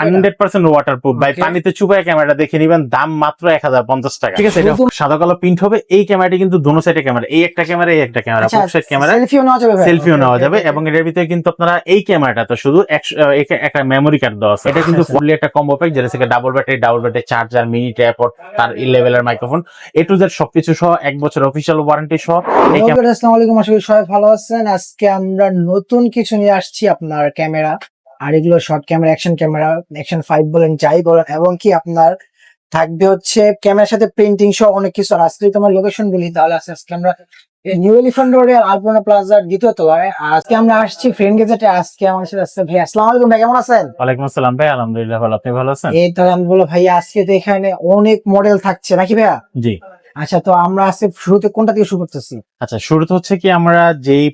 Hundred percent water proof ভাই পানিতে চুপায় camera দেখে নিবেন দাম মাত্র এক হাজার পঞ্চাশ টাকা। ঠিক আছে সাদা কালো প্রিন্ট হবে এই ক্যামেরাটি কিন্তু দোনো সাইডে ক্যামেরা এই একটা ক্যামেরা এই একটা ক্যামেরা আচ্ছা সাইড ক্যামেরা সেলফিও নেওয়া যাবে সেলফিও নেওয়া যাবে এবং এটার ভিতরে কিন্তু আপনারা এই ক্যামেরাটা তো শুধু একটা মেমোরি কার্ড দেওয়া আছে। এটা কিন্তু আচ্ছা। ফুললি একটা কম্বো প্যাক যেটা থেকে double battery double battery charger mini ট্যাপট তার ই লেভেলের মাইক্রোফোন এ টু জেড সবকিছু সহ এক বছর অফিসিয়াল ওয়ারেন্টি সহ আসসালামু আলাইকুম আশা করি সবাই ভালো আছেন। আজকে আমরা নতুন কিছু নিয়ে আসছি আপনার ক্যামেরা আর এগুলো short camera action camera action five বলেন যাই বলেন এবং কি আপনার থাকবে হচ্ছে ক্যামেরার সাথে প্রিন্টিং সহ অনেক কিছু। আর আজকে তোমার লোকেশন বলি তাহলে আজকে আমরা নিউ এলিফ্যান্ট রোডে আলপনা প্লাজার দ্বিতীয় তলায়। আজকে আমরা আসছি ফ্রেন্ড গেজেটে আজকে আমার সাথে আসছে ভাই আসসালামু আলাইকুম ভাই কেমন আছেন? ওয়ালাইকুম আসসালাম ভাই আলহামদুলিল্লাহ ভালো। আপনি ভালো আছেন? এই তো আমি বলো ভাই আজকে তো এখানে অনেক মডেল থাকছে নাকি ভাইয়া? জি। আচ্ছা তো আমরা আজকে শুরুতে কোনটা দিয়ে শুরু করতেছি? আচ্ছা শুরুতে হচ্ছে কি আমরা যেই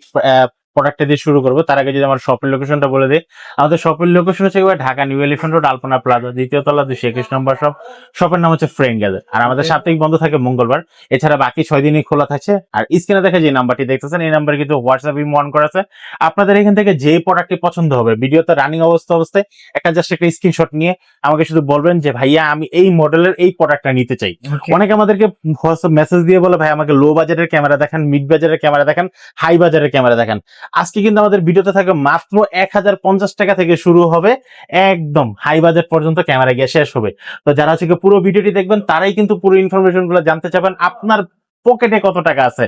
প্রোডাক্টটা দিয়ে শুরু করব। তার আগে যদি আমার শপের লোকেশনটা বলে দিই আমাদের শপের লোকেশন হচ্ছে Dhaka new elephant road Alpana plaza দ্বিতীয় তলা দুশো একুশ নম্বর শপ শপের নাম হচ্ছে ফ্রেন্ড গ্যাজার আর আমাদের সাপ্তাহিক বন্ধ থাকে মঙ্গলবার। এছাড়া বাকি ছয় দিনই খোলা থাকছে। আর স্ক্রিনে দেখে যে নাম্বারটি দেখতেছেন এই নাম্বারে কিন্তু হোয়াটসঅ্যাপ ইমো অন করা আছে। আপনাদের এখান থেকে যে প্রোডাক্টটি পছন্দ হবে ভিডিও ভিডিওতে রানিং অবস্থা অবস্থায় একটা জাস্ট একটা স্ক্রিনশট নিয়ে আমাকে শুধু বলবেন যে ভাইয়া আমি এই মডেলের এই প্রোডাক্টটা নিতে চাই। অনেকে আমাদেরকে হোয়াটসঅ্যাপ মেসেজ দিয়ে বলে ভাই আমাকে লো বাজারের ক্যামেরা দেখান মিড বাজারের ক্যামেরা দেখান হাই বাজারের ক্যামেরা দেখান। আজকে কিন্তু আমাদের ভিডিওতে থাকবে মাত্র এক হাজার পঞ্চাশ টাকা থেকে শুরু হবে। একদম হাই বাজার পর্যন্ত ক্যামেরা গিয়ে শেষ হবে। তো যারা হচ্ছে পুরো ভিডিওটি দেখবেন তারাই কিন্তু পুরো ইনফরমেশনগুলো জানতে চাবেন আপনার পকেটে কত টাকা আছে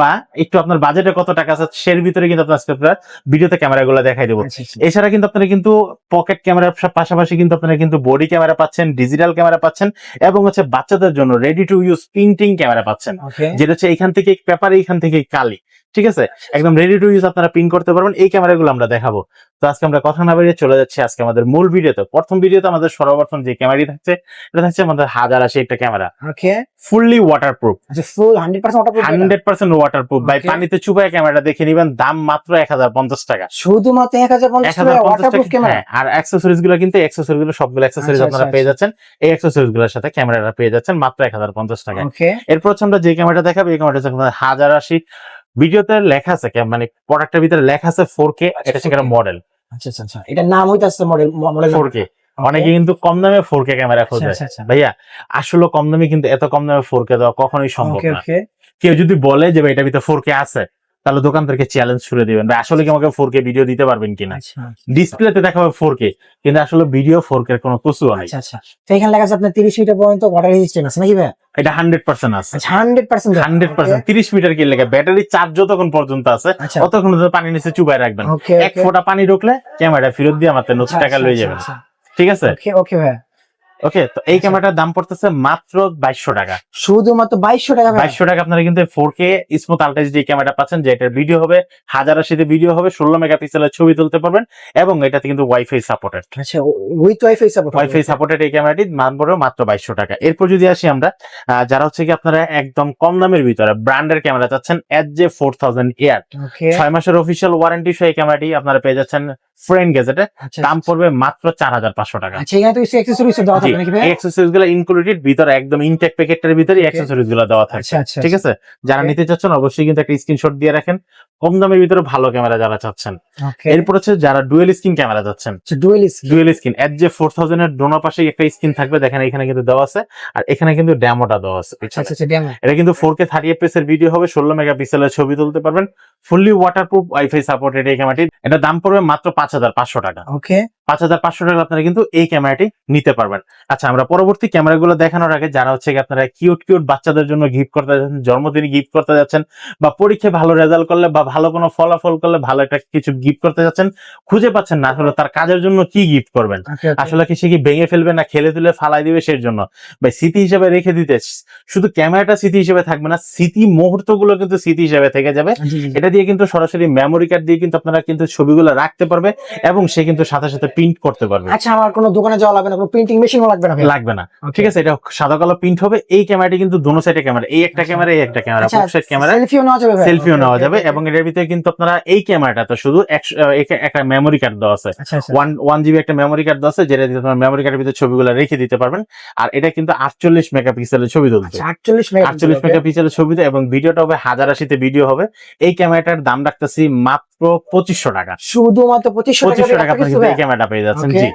বা একটু আপনার বাজেটে কত টাকা আছে সের ভিতরে কিন্তু আপনার আজকে আপনারা ভিডিওতে ক্যামেরা গুলো দেখাই দেবো। আচ্ছা, আচ্ছা। এছাড়া কিন্তু আপনারা কিন্তু পকেট ক্যামেরার পাশাপাশি কিন্তু আপনারা কিন্তু বডি ক্যামেরা পাচ্ছেন ডিজিটাল ক্যামেরা পাচ্ছেন এবং হচ্ছে বাচ্চাদের জন্য ready to use printing camera পাচ্ছেন। যেটা হচ্ছে এখান থেকে পেপার এখান থেকে কালি। ঠিক আছে? একদম রেডি টু ইউজ আপনারা প্রিন্ট করতে পারবেন। এই ক্যামেরাগুলো আমরা দেখাবো। তো আজকে আমরা কথা না বেরিয়ে চলে যাচ্ছি আজকে আমাদের মূল ভিডিওতে প্রথম ভিডিওতে আমাদের সর্বপ্রথম যে ক্যামেরাটি থাকছে এটা থাকছে আমাদের হাজার আশি একটা ক্যামেরা. ফুললি ওয়াটার প্রুফ আচ্ছা full 100% waterproof hundred percent water proof ভাই পানিতে চুপায় ক্যামেরাটা দেখে নিবেন দাম মাত্র এক হাজার পঞ্চাশ টাকা। শুধুমাত্র 1050 এক হাজার টাকা পঞ্চাশ ওয়াটারপ্রুফ টাকা ক্যামেরা হ্যাঁ, আর অ্যাক্সেসরিজগুলো কিন্তু অ্যাক্সেসরিজগুলো সবগুলো অ্যাক্সেসরিজ আচ্ছা, আপনারা আচ্ছা, পেয়ে আচ্ছা। যাচ্ছেন। এই অ্যাক্সেসরিজগুলোর সাথে ক্যামেরাটা পেয়ে যাচ্ছেন মাত্র এক হাজার পঞ্চাশ টাকা ওকে এরপর আমরা যে ক্যামেরাটা দেখাবো এই ক্যামেরাটা হাজার আশি ভিডিওতে লেখা আছে মানে প্রোডাক্টের ভিতরে লেখা আছে ফোর কে এটা সেখানে মডেল আচ্ছা আচ্ছা এটা এটার নাম হইতাছে মডেল মডেল ফোর কে অনেকে কিন্তু কম দামে ফোর কে ক্যামেরা খোঁজে। আচ্ছা আচ্ছা। ভাইয়া আসলে কম দামে কিন্তু এত কম দামে ফোর কে দেওয়া কখনোই সম্ভব না। কেউ যদি বলে যে ভাই এটা ভিতরে ফোর কে আছে তাহলে দোকানদারকে চ্যালেঞ্জ ছুড়ে দিবেন। ভাই আসলে কি আমাকে ফোর কে ভিডিও দিতে পারবেন কিনা? আচ্ছা ডিসপ্লেতে দেখাবে ফোর কে কিন্তু আসলে ভিডিও ফোর কে কোনো নেই। আচ্ছা আচ্ছা। তো এখানে লেখা আছে আপনার 30 মিটার পর্যন্ত ওয়াটার রেজিস্ট্যান্স আছে নাকি ভাই এটা হান্ড্রেড পার্সেন্ট আছে। আচ্ছা 100% হান্ড্রেড পার্সেন্ট তিরিশ মিটার কি লেগে ব্যাটারি চার্জ যতক্ষণ পর্যন্ত আছে আচ্ছা। ততক্ষণ পানি নিচে চুবাই রাখবেন। এক ফোঁটা পানি ঢুকলে ক্যামেরা ফেরত দিয়ে আমাদের নতুন টাকা লয়ে যাবেন ঠিক আছে? ওকে ওকে ভাই ওকে তো এই ক্যামেরাটার দাম পড়তেছে মাত্র বাইশশো টাকা। শুধুমাত্র 2200 টাকা বাইশশো টাকা আপনারা কিন্তু four K smooth ultra HD camera পাচ্ছেন যেটার ভিডিও হবে হাজার আশিতে ভিডিও হবে ষোলো মেগাপিক্সেলের ছবি তুলতে পারবেন এবং এটাতে কিন্তু ওয়াইফাই সাপোর্টেড আচ্ছা with wifi support wifi supported এই ক্যামেরাটি দাম পড়বে মাত্র বাইশশো টাকা। এরপর যদি আসি আমরা যারা হচ্ছে কি আপনারা একদম কম দামের ভিতরে ব্র্যান্ডের ক্যামেরা চাচ্ছেন H J four thousand air ছয় মাসের অফিসিয়াল ওয়ারেন্টি সহ এই ক্যামেরাটি আপনারা পেয়ে যাচ্ছেন ফ্রেন্ড গেজেটে আচ্ছা দাম পড়বে মাত্র চার হাজার পাঁচশো টাকা। আচ্ছা এখানে তো কিছু দেওয়া জি, থাকবে নাকি ভাই এই অ্যাক্সেসরিজগুলো ইনক্লুডেড ভিতরে একদম ইনটেক প্যাকেটের ভিতরে. অ্যাক্সেসরিজগুলো দেওয়া থাকে আচ্ছা আচ্ছা ঠিক আছে? যারা নিতে চাচ্ছেন অবশ্যই কিন্তু একটা স্ক্রিনশট দিয়ে রাখেন। কম দামের ভিতরে ভালো ক্যামেরা যারা চাচ্ছেন। এরপর হচ্ছে যারা ডুয়েল স্ক্রিন ক্যামেরা চাচ্ছেন। আচ্ছা ডুয়েল স্ক্রিন এর যে ফোর থাউজেন্ড এর ডোনো পাশে একটা স্ক্রিন থাকবে দেখেন এখানে কিন্তু দেওয়া আছে। আর এখানে কিন্তু ড্যামোটা দেওয়া আছে। আচ্ছা। আচ্ছা এটা কিন্তু ফোর কে থার্টি এফ এর ভিডিও হবে ষোলো মেগাপিক্সেলের ছবি তুলতে পারবেন। ফুললি ওয়াটারপ্রুফ ওয়াইফাই সাপোর্টেড এই ক্যামেরাটি এটা দাম পড়বে মাত্র পাঁচ হাজার পাঁচশো টাকা। ওকে পাঁচ হাজার পাঁচশো টাকা আপনারা কিন্তু এই ক্যামেরাটি নিতে পারবেন। আচ্ছা আমরা পরবর্তী ক্যামেরাগুলো দেখানোর আগে যারা হচ্ছে আপনারা কিউট কিউট বাচ্চাদের জন্য গিফট করতে যাচ্ছেন জন্মদিনে গিফট করতে যাচ্ছেন বা পরীক্ষায় ভালো রেজাল্ট করলে বা ভালো কোনো ফলাফল করলে ভালো একটা কিছু গিফট করতে যাচ্ছেন খুঁজে পাচ্ছেন না আসলে তার কাজের জন্য কি গিফট করবেন। আসলে কি সে কি ভেঙে ফেলবে না খেলে তুলে ফালাই দিবে সেই জন্য? ভাই স্মৃতি হিসেবে রেখে দিতে শুধু ক্যামেরাটা স্মৃতি হিসেবে থাকবে না স্মৃতি মুহূর্তগুলো কিন্তু স্মৃতি হিসেবে থেকে যাবে। এটা দিয়ে কিন্তু সরাসরি মেমোরি কার্ড দিয়ে কিন্তু আপনারা কিন্তু ছবিগুলো রাখতে পারবে এবং সে কিন্তু সাথে সাথে প্রিন্ট করতে পারবে। আচ্ছা আমার কোনো দোকানে যাওয়া লাগবে না কোনো প্রিন্টিং মেশিনও লাগবে না লাগবে না। ঠিক আছে এটা সাদা কালো প্রিন্ট হবে এই ক্যামেরাটি কিন্তু দোনো সাইডে ক্যামেরা এই একটা ক্যামেরা এই একটা ক্যামেরা আচ্ছা সাইড ক্যামেরা সেলফিও নেওয়া যাবে সেলফিও নেওয়া যাবে এবং এটার ভিতরে কিন্তু আপনারা এই ক্যামেরাটা তো শুধু একটা মেমোরি কার্ড দেওয়া আছে। আচ্ছা আচ্ছা। ওয়ান ওয়ান জিবি একটা মেমোরি কার্ড দেওয়া আছে যেটা দিয়ে তোমার মেমোরি কার্ডের ভিতরে ছবিগুলো রেখে দিতে পারবেন। আর এটা কিন্তু আটচল্লিশ মেগাপিক্সেলের ছবি তুলবে। আচ্ছা 48 মেগা আটচল্লিশ মেগাপিক্সেলের ছবিতে এবং ভিডিওটা হবে হাজার আশিতে ভিডিও হবে। এই ক্যামেরাটার দাম রাখতেছি মাত্র মাত্র পঁচিশশো টাকা। শুধুমাত্র পঁচিশশো টাকা আপনার ক্যামেরাটা পেয়ে যাচ্ছেন জি।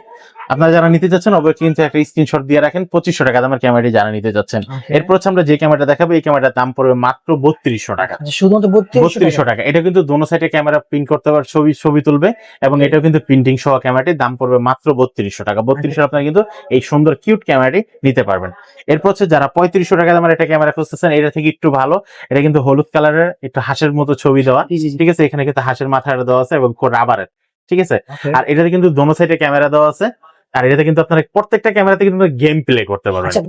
আপনারা যারা নিতে যাচ্ছেন অবশ্যই কিন্তু একটা স্ক্রিনশট দিয়ে রাখেন পঁচিশশো টাকা দামের ক্যামেরাটি যারা নিতে যাচ্ছেন এরপর হচ্ছে আমরা যে ক্যামেরাটা দেখাবো এই দাম পড়বে মাত্র বত্রিশশো টাকা। আচ্ছা, শুধুমাত্র বত্রিশশো টাকা? এটা কিন্তু দোনো সাইডে ক্যামেরা প্রিন্ট করতে পারবে ছবি ছবি তুলবে এবং এটাও কিন্তু প্রিন্টিং সহ ক্যামেরাটির দাম পড়বে মাত্র বত্রিশশো টাকা। বত্রিশশো আপনারা কিন্তু এই সুন্দর কিউট ক্যামেরাটি নিতে পারবেন। এরপর হচ্ছে যারা পঁয়ত্রিশশো টাকা দামের একটা ক্যামেরা খুঁজতেছেন এটা থেকে একটু ভালো। এটা কিন্তু হলুদ কালারের একটু হাঁসের মতো ছবি দেওয়া। ঠিক আছে? এখানে কিন্তু হাঁসের মাথাটা দেওয়া আছে এবং রাবারের ঠিক আছে? আর এটাতে কিন্তু দোনো সাইডে ক্যামেরা দেওয়া আছে। আর এটাতে কিন্তু আপনারা প্রত্যেকটা ক্যামেরাতে কিন্তু গেম প্লে করতে পারবেন। আচ্ছা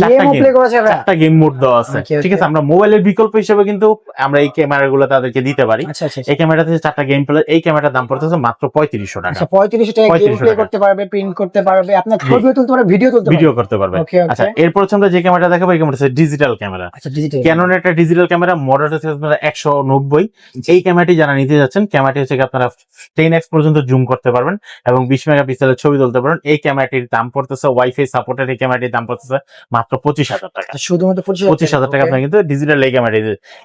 গেম প্লে করা যাবে? চারটা গেম মোড দেওয়া আছে। ঠিক আছে আমরা মোবাইলের বিকল্প হিসেবে কিন্তু আমরা এই ক্যামেরাগুলো তাদেরকে দিতে পারি। আচ্ছা আচ্ছা এই ক্যামেরাতে চারটা গেম প্লে এই ক্যামেরাটার দাম পড়তেছে মাত্র পঁয়ত্রিশশো টাকা। আচ্ছা পঁয়ত্রিশশো টাকা গেম প্লে। করতে পারবে প্রিন্ট করতে পারবে আপনার। ছবিও তুলতে পারবে ভিডিও তুলতে পারবে। ভিডিও করতে পারবে। আচ্ছা এরপর হচ্ছে আমরা যে ক্যামেরাটা দেখাবো এই ক্যামেরা হচ্ছে ডিজিটাল ক্যামেরা আচ্ছা ডিজিটাল ক্যাননের একটা ডিজিটাল ক্যামেরা মডেল হচ্ছে আপনারা একশো নব্বই। এই ক্যামেরাটি যারা নিতে যাচ্ছেন ক্যামেরাটি হচ্ছে আপনারা টেন এক্স পর্যন্ত জুম করতে পারবেন এবং বিশ মেগাপিক্সেলের ছবি তুলতে পারবেন। এই ক্যামেরাটির দাম পড়তেছে ওয়াইফাই সাপোর্টের এই ক্যামেরাটির দাম পড়তেছে মাত্র পঁচিশ হাজার টাকা। শুধুমাত্র পঁচিশ পঁচিশ হাজার টাকা আপনারা কিন্তু ডিজিটাল এই ক্যামেরা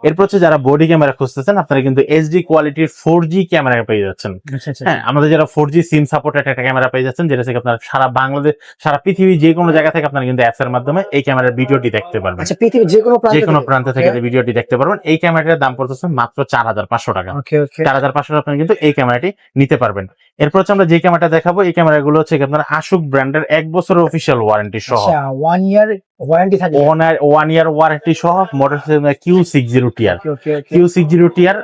এরপর হচ্ছে যারা বডি ক্যামেরা খুঁজতেছেন আপনারা কিন্তু এইচডি কোয়ালিটির ফোর জি ক্যামেরা পেয়ে যাচ্ছেন। আচ্ছা আচ্ছা। হ্যাঁ আমাদের যারা ফোর জি সিম সাপোর্টেড একটা ক্যামেরা পেয়ে যাচ্ছেন যেটা থেকে আপনারা সারা বাংলাদেশ সারা পৃথিবী যে কোনো জায়গা থেকে আপনারা কিন্তু অ্যাপস এর মাধ্যমে এই ক্যামেরার ভিডিওটি দেখতে পারবেন। আচ্ছা পৃথিবীর যে কোনো প্রান্ত যে কোনো প্রান্ত থেকে ভিডিওটি দেখতে পারবেন। এই ক্যামেরাটার দাম পড়তেছে মাত্র চার হাজার পাঁচশো টাকা। চার হাজার পাঁচশো আপনারা কিন্তু এই ক্যামেরাটি নিতে পারবেন। এরপর হচ্ছে আমরা যে ক্যামেরাটা দেখাবো এই ক্যামেরাগুলো হচ্ছে আপনার আশুক ব্র্যান্ডের এক বছরের অফিসিয়াল ওয়ারেন্টি সহ। ওয়ান ইয়ার ওয়ারেন্টি থাকে ওয়ান ইয়ার ওয়ারেন্টি সহ model Q six zero okay Q six zero TR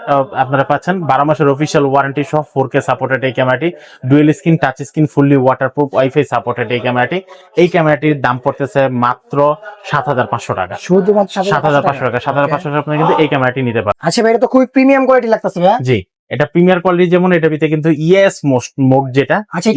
আপনারা পাচ্ছেন বারো মাসের অফিসিয়াল ওয়ারেন্টি সহ ফোর কে সাপোর্টেড এই ক্যামেরাটি dual screen touch screen fully waterproof wifi supported এই ক্যামেরাটি এই ক্যামেরাটির দাম পড়তেছে মাত্র সাত হাজার পাঁচশো টাকা। শুধুমাত্র সাত হাজার পাঁচশো টাকা। সাত হাজার পাঁচশো টাকা আপনি কিন্তু এই ক্যামেরাটি নিতে পারেন আচ্ছা ভাই এটা তো খুবই প্রিমিয়াম কোয়ালিটি লাগতেছে জি। এটা প্রিমিয়ার কোয়ালিটি যেমন এটা ভিতরে কিন্তু ইএস মোড যেটা আচ্ছা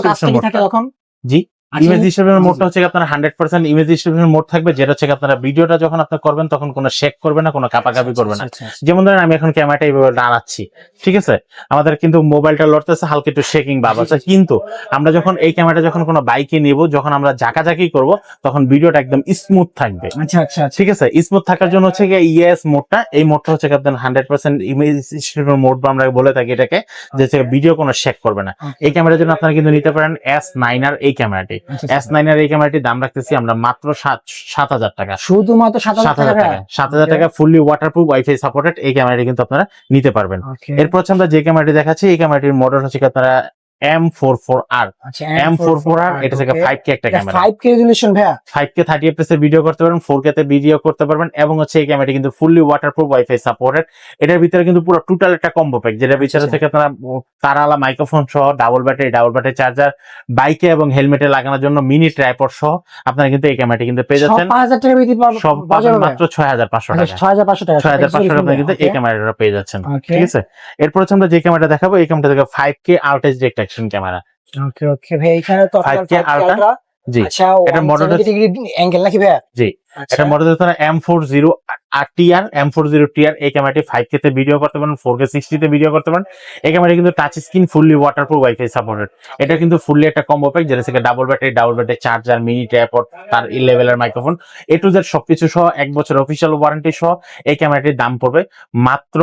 কাজটা থাকে তখন জি। ইমেজ ডিস্ট্রিবিউশন মোডটা হচ্ছে কি আপনার hundred percent image distribution mode থাকবে যেটা হচ্ছে কি আপনারা ভিডিওটা যখন আপনি করবেন তখন কোনো শেক করবে না কোনো কাপাকাপি করবে না। আচ্ছা, আচ্ছা, যেমন ধরেন আমি এখন ক্যামেরাটা এইভাবে নাড়াচ্ছি ঠিক আছে? আমাদের কিন্তু মোবাইলটা লড়তেছে হালকা একটু শেকিং আছে। কিন্তু আমরা যখন এই ক্যামেরাটা যখন কোনো বাইকে নিব যখন আমরা জাকাজাকি করব তখন ভিডিওটা একদম স্মুথ থাকবে। আচ্ছা আচ্ছা আচ্ছা। ঠিক আছে? স্মুথ থাকার জন্য হচ্ছে গিয়ে ইএস মোডটা এই মোডটা হচ্ছে কি আপনার হান্ড্রেড পার্সেন্ট ইমেজ মোড বা আমরা বলে থাকি এটাকে যে ভিডিও কোনো শেক করবে না। এই ক্যামেরার জন্য আপনারা কিন্তু নিতে পারেন এস নাইন আর এই ক্যামেরাটি আচ্ছা, এস নাইন আর এই ক্যামেরাটির দাম রাখতেছি আমরা মাত্র সাত সাত হাজার টাকা। শুধুমাত্র সাত সাত হাজার টাকা? সাত হাজার টাকা ফুললি ওয়াটারপ্রুফ ওয়াইফাই সাপোর্টেড এই ক্যামেরাটি কিন্তু আপনারা নিতে পারবেন। এরপর হচ্ছে আমরা যে ক্যামেরাটি দেখাচ্ছি এই ক্যামেরাটির মডেল হচ্ছে আপনারা M four four R M four four R এটা থেকে ফাইভ কে একটা ক্যামেরা ফাইভ কে রেজুলেশন ভাইয়া। ফাইভ কে থার্টি এফ এর ভিডিও করতে পারবেন ফোর কে তে ভিডিও করতে পারবেন এবং হচ্ছে এই ক্যামেরাটি কিন্তু ফুললি ওয়াটারপ্রুফ ওয়াইফাই সাপোর্টেড এটার ভিতরে কিন্তু পুরো টোটাল একটা কম্বো প্যাক যেটার ভিতরে। থেকে আপনারা তারালা মাইক্রোফোন সহ double battery double battery charger বাইকে এবং হেলমেটে লাগানোর জন্য মিনি ট্রাইপড সহ আপনারা কিন্তু এই ক্যামেরাটি কিন্তু পেয়ে যাচ্ছেন। সব পাবেন মাত্র ছয় হাজার পাঁচশো আচ্ছা, টাকা। ছয় হাজার পাঁচশো টাকা। ছয় হাজার পাঁচশো টাকা কিন্তু এই. ক্যামেরাটা পেয়ে যাচ্ছেন। ঠিক আছে? এরপর হচ্ছে আমরা যে ক্যামেরাটা দেখাবো এই ক্যামেরাটা থেকে five K outage detection camera okay okay ভাই এখানে তো 5K 5K আলট্রা? জি। আচ্ছা এটা 170 ডিগ্রি অ্যাঙ্গেল নাকি ভাইয়া? জি। আচ্ছা। এটা মডেল হচ্ছে M four zero R TR M four zero TR এই ক্যামেরাটি ফাইভ কে তে ভিডিও করতে পারেন ফোর কে সিক্সটিতে ভিডিও করতে পারেন। এই ক্যামেরা কিন্তু touch screen fully waterproof wifi supported এটা কিন্তু ফুললি একটা কম্বো প্যাক যেটা থেকে double battery double battery charger mini ট্যাপট তার ই লেভেলের মাইক্রোফোন এ টু জেড সবকিছু সহ এক বছর অফিসিয়াল ওয়ারেন্টি সহ এই ক্যামেরাটির দাম পড়বে মাত্র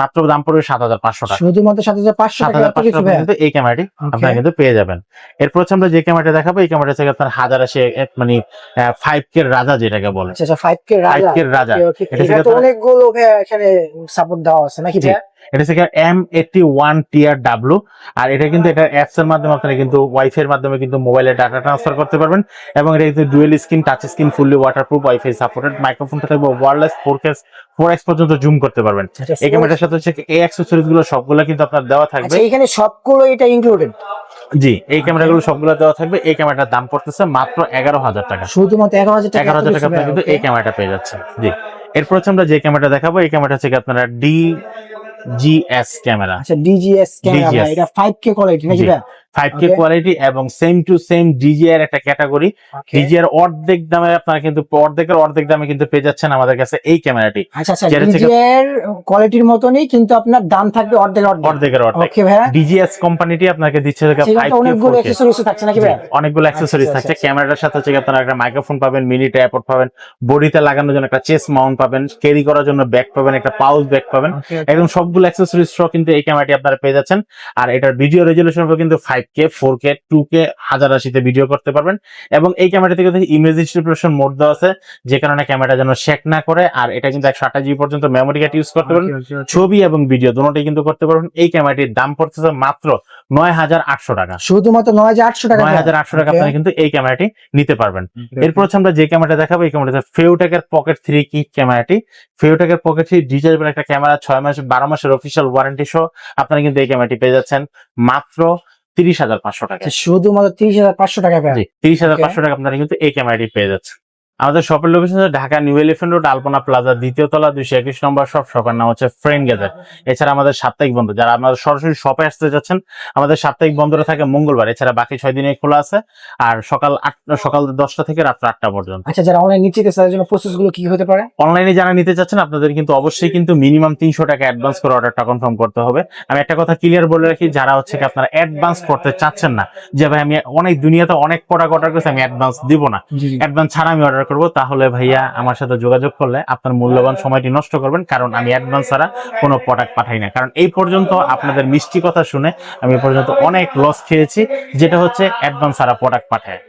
মাত্র দাম পড়বে সাত হাজার পাঁচশো টাকা। শুধুমাত্র সাত হাজার পাঁচশো সাত টাকা কিন্তু এই ক্যামেরাটি. আপনারা কিন্তু পেয়ে যাবেন। এরপর হচ্ছে আমরা যে ক্যামেরাটা দেখাবো এই ক্যামেরাটা থেকে আপনার হাজার আসে মানে ফাইভ কে রাজা যেটাকে বলে। আচ্ছা আচ্ছা ফাইভ কে ফাইভ রাজা. এটা অনেকগুলো এখানে সাপোর্ট দেওয়া আছে নাকি এটা থেকে M eighty one TR W R এটা কিন্তু এটা অ্যাপস এর মাধ্যমে আপনারা কিন্তু ওয়াইফাই এর মাধ্যমে কিন্তু মোবাইলে ডাটা ট্রান্সফার করতে পারবেন। এবং এটা কিন্তু dual screen touch screen fully waterproof wifi supported মাইক্রোফোনটা থাকবে wireless four K's four X পর্যন্ত জুম করতে পারবেন। আচ্ছা, এই ক্যামেরাটার সাথে হচ্ছে এই অ্যাক্সেসরিজগুলো সবগুলো কিন্তু আপনার দেওয়া থাকবে। আচ্ছা এখানে সবগুলো এটা ইনক্লুডেড জি এই ক্যামেরা ক্যামেরাগুলো সবগুলো দেওয়া থাকবে। এই ক্যামেরাটার দাম পড়তেছে মাত্র এগারো হাজার টাকা। শুধুমাত্র এগারো হাজার টাকা এগারো হাজার টাকা আপনার কিন্তু এই ক্যামেরাটা পেয়ে যাচ্ছে জি এরপর হচ্ছে আমরা যে ক্যামেরাটা দেখাবো এই ক্যামেরাটা হচ্ছে আপনারা ডি জিএস ক্যামেরা আচ্ছা ডিজিএস ক্যামেরা এটা ফাইভ কে কোয়ালিটি নাকি জি। ভাইয়া ফাইভ কে Okay. কোয়ালিটি এবং সেম টু সেম ডিজিআর একটা ক্যাটাগরি ডিজিআর অর্ধেক দামে আপনারা কিন্তু অর্ধেকের অর্ধেক দামে কিন্তু পেয়ে যাচ্ছেন আমাদের কাছে এই ক্যামেরাটি আচ্ছা আচ্ছা থেকে- ডিজের কোয়ালিটির মতনই কিন্তু আপনার দাম থাকবে অর্ধেক অর্ধেক। অর্ধেকের অর্ধেক। ওকে ভাইয়া। ডিজিএস কোম্পানিটি আপনাকে দিচ্ছে সেখানে ফাইভ তো কে অনেকগুলো অ্যাক্সেসরিজ থাকছে নাকি ভাইয়া? অনেকগুলো অ্যাক্সেসরিজ আচ্ছা, থাকছে। আচ্ছা, ক্যামেরাটার সাথে হচ্ছে আপনারা একটা মাইক্রোফোন পাবেন মিনি ট্রাইপড পাবেন বডিতে লাগানোর জন্য একটা চেস মাউন্ট পাবেন ক্যারি করার জন্য ব্যাগ পাবেন একটা পাউচ ব্যাগ পাবেন। একদম সবগুলো অ্যাক্সেসরিজ সহ কিন্তু এই ক্যামেরাটি আপনারা পেয়ে যাচ্ছেন। আর এটার ভিডিও রেজলিউশন কিন্তু five K four K two K হাজার আশিতে ভিডিও করতে পারবেন। এবং এই ক্যামেরাতে কিন্তু ইমেজ ডিস্ট্রিবিউশন মোড দেওয়া আছে যে কারণে ক্যামেরা যেন শেক না করে আর এটা কিন্তু একশো আঠাশ জিবি পর্যন্ত মেমোরি কার্ড ইউজ করতে পারবেন। ছবি এবং ভিডিও দুটোই কিন্তু করতে পারবেন। এই ক্যামেরাটির দাম পড়তেছে মাত্র নয় হাজার আটশো টাকা। শুধুমাত্র নয় হাজার আটশো টাকা নয় হাজার আটশো টাকা. আপনারা কিন্তু এই ক্যামেরাটি নিতে পারবেন। এরপর হচ্ছে আমরা যে ক্যামেরাটা দেখাবো এই ক্যামেরাটা ফেউটেকের পকেট থ্রি কি ক্যামেরাটি ফেউটেকের পকেট থ্রি ডিজিটাল একটা ক্যামেরা ছয় মাস বারো মাসের অফিসিয়াল ওয়ারেন্টি সহ আপনারা কিন্তু এই ক্যামেরাটি পেয়ে যাচ্ছেন। মাত্র তিরিশ হাজার পাঁচশো টাকা। শুধুমাত্র তিরিশ হাজার পাঁচশো টাকা তিরিশ হাজার পাঁচশো টাকা আপনারা কিন্তু এই ক্যামেরাটি পেয়ে যাচ্ছেন। আমাদের শপের লোকেশন হচ্ছে Dhaka new elephant road Alpana plaza দ্বিতীয় তলা দুইশো একুশ নম্বর শপ শপের নাম হচ্ছে ফ্রেন্ড গেজার এছাড়া আমাদের সাপ্তাহিক বন্ধ যারা আমাদের সরাসরি শপে আসতে যাচ্ছেন আমাদের সাপ্তাহিক বন্ধটা থাকে মঙ্গলবার এছাড়া বাকি ছয় দিনে খোলা আছে আর সকাল আট সকাল দশটা থেকে রাত্র আটটা পর্যন্ত। আচ্ছা যারা অনলাইন নিচ্ছে তাদের জন্য প্রসেসগুলো কি হতে পারে? অনলাইনে যারা নিতে চাচ্ছেন আপনাদের কিন্তু অবশ্যই কিন্তু মিনিমাম তিনশো টাকা অ্যাডভান্স করে অর্ডারটা কনফার্ম করতে হবে। আমি একটা কথা ক্লিয়ার বলে রাখি যারা হচ্ছে কি আপনারা অ্যাডভান্স করতে চাচ্ছেন না যে ভাই আমি অনেক দুনিয়াতে অনেক প্রোডাক্ট অর্ডার করেছি আমি অ্যাডভান্স দিব না। অ্যাডভান্স ছাড়া আমি অর্ডার করব, তাহলে ভাইয়া আমার সাথে যোগাযোগ করলে আপনার মূল্যবান সময়টি নষ্ট করবেন, কারণ আমি অ্যাডভান্স ছাড়া কোনো প্রোডাক্ট পাঠাই না। কারণ এই পর্যন্ত আপনাদের মিষ্টি কথা শুনে আমি পর্যন্ত অনেক লস খেয়েছি, যেটা হচ্ছে অ্যাডভান্স ছাড়া প্রোডাক্ট পাঠায়।